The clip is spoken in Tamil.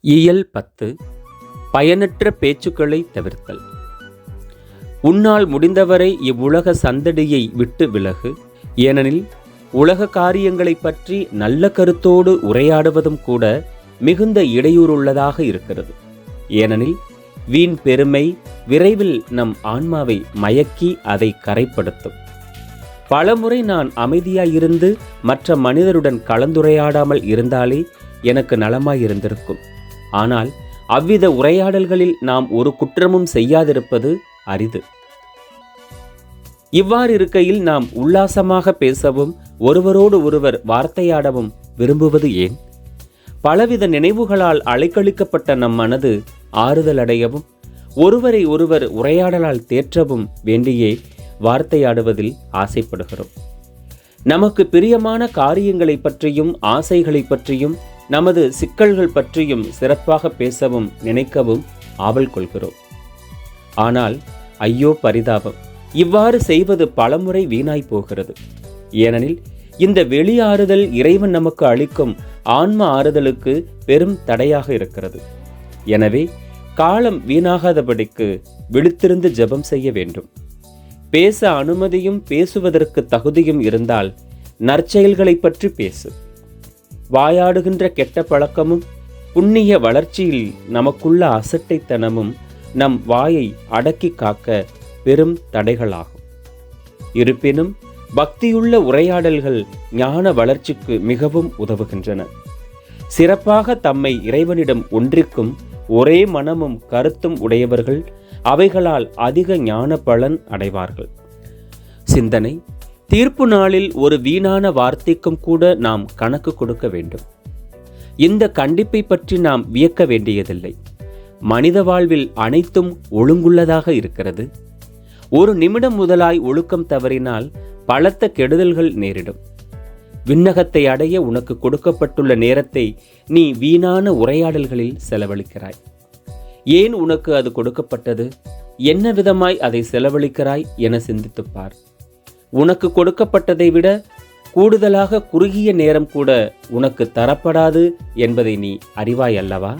இயல் பத்து பயனற்ற பேச்சுக்களை தவிர்த்தல். உன்னால் முடிந்தவரை இவ்வுலக சந்தடியை விட்டு விலகு ஏனெனில் உலக காரியங்களைப் பற்றி நல்ல கருத்தோடு உரையாடுவதும் கூட மிகுந்த இடையூறுள்ளதாக இருக்கிறது. ஏனெனில் வீண் பெருமை விரைவில் நம் ஆன்மாவை மயக்கி அதை கரைப்படுத்தும். பலமுறை நான் அமைதியாயிருந்து மற்ற மனிதருடன் கலந்துரையாடாமல் இருந்தாலே எனக்கு நலமாயிருந்திருக்கும். ஆனால் அவ்வித உரையாடல்களில் நாம் ஒரு குற்றமும் செய்யாதிருப்பது அரிது. இவ்வாறு இருக்கையில் நாம் உல்லாசமாக பேசவும் ஒருவரோடு ஒருவர் வார்த்தையாடவும் விரும்புவது ஏன்? பலவித நினைவுகளால் அலைக்கழிக்கப்பட்ட நம் மனது ஆறுதல் அடையவும் ஒருவரை ஒருவர் உரையாடலால் தேற்றவும் வேண்டியே வார்த்தையாடுவதில் ஆசைப்படுகிறோம். நமக்கு பிரியமான காரியங்களை பற்றியும் ஆசைகளை பற்றியும் நமது சிக்கல்கள் பற்றியும் சிறப்பாக பேசவும் நினைக்கவும் ஆவல் கொள்கிறோம். ஆனால் ஐயோ பரிதாபம்! இவ்வாறு செய்வது பலமுறை வீணாய் போகிறது. ஏனெனில் இந்த வெளியாறுதல் இறைவன் நமக்கு அளிக்கும் ஆன்ம ஆறுதலுக்கு பெரும் தடையாக இருக்கிறது. எனவே காலம் வீணாகாதபடிக்கு விழித்திருந்து ஜெபம் செய்ய வேண்டும். பேச அனுமதியும் பேசுவதற்கு தகுதியும் இருந்தால் நற்செயல்களை பற்றி பேசு. வாயாடுகின்ற கெட்ட பழக்கமும் புண்ணிய வளர்ச்சியில் நமக்குள்ள அசட்டைத்தனமும் நம் வாயை அடக்கி காக்க பெரும் தடைகளாகும். இருப்பினும் பக்தியுள்ள உரையாடல்கள் ஞான வளர்ச்சிக்கு மிகவும் உதவுகின்றன. சிறப்பாக தம்மை இறைவனிடம் ஒன்றிக்கும் ஒரே மனமும் கருத்தும் உடையவர்கள் அவைகளால் அதிக ஞான பலன் அடைவார்கள். சிந்தனை தீர்ப்பு நாளில் ஒரு வீணான வார்த்தைக்கும் கூட நாம் கணக்கு கொடுக்க வேண்டும். இந்த கண்டிப்பை பற்றி நாம் வியக்க வேண்டியதில்லை. மனித வாழ்வில் அனைத்தும் ஒழுங்குள்ளதாக இருக்கிறது. ஒரு நிமிடம் முதலாய் ஒழுக்கம் தவறினால் பலத்த கெடுதல்கள் நேரிடும். விண்ணகத்தை அடைய உனக்கு கொடுக்கப்பட்டுள்ள நேரத்தை நீ வீணான உரையாடல்களில் செலவழிக்கிறாய். ஏன் உனக்கு அது கொடுக்கப்பட்டது? என்ன விதமாய் அதை செலவழிக்கிறாய் என சிந்தித்துப் பார். உனக்கு கொடுக்கப்பட்டதை விட கூடுதலாக குறுகிய நேரம் கூட உனக்கு தரப்படாது என்பதை நீ அறிவாய் அல்லவா?